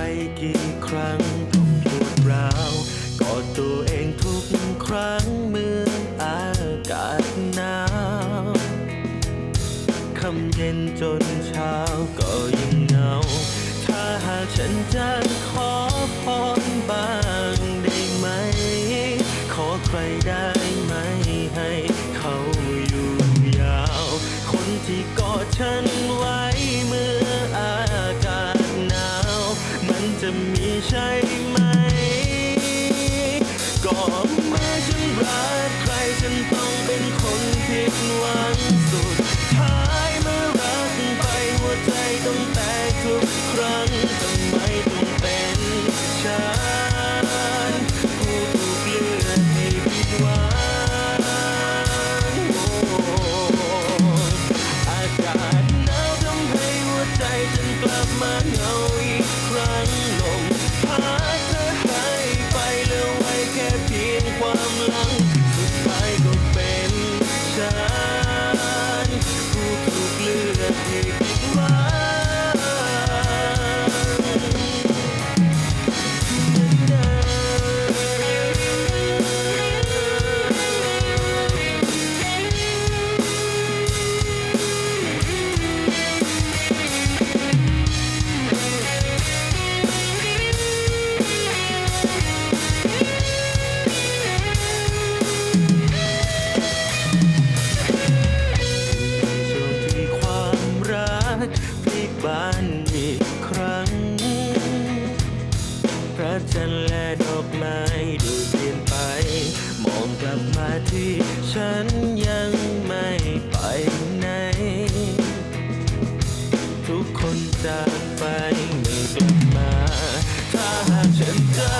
กใครกี่ครั้งต้องปวดร้าวกอดตัวเองทุกครั้งเมื่ออากาศหนาวคำเย็นจนเช้าก็ยังเหงา ถ้าหากฉันจะขอพรบ้างได้ไหม ขอใครได้ไหมให้เขาอยู่ยาว คนที่กอดฉันไว้เมื่อ ใช่ไหม ก็เมื่อฉันรักใครฉันต้องเป็นคนผิดหวังสุดท้ายเมื่อรักไปหัวใจต้องแตกทุกครั้งทำไมต้องเป็นฉันผู้ถูกเลือกให้ผิดหวังอากาศหนาวทำให้หัวใจฉันกลับมาเหงา บ้านอีกครั้ง พระจันทร์และดอกไม้ดูเปลี่ยนไป มองกลับมาที่ฉันยังไม่ไปไหน ทุกคนจากไปไม่กลับมา ถ้าหากฉันจะ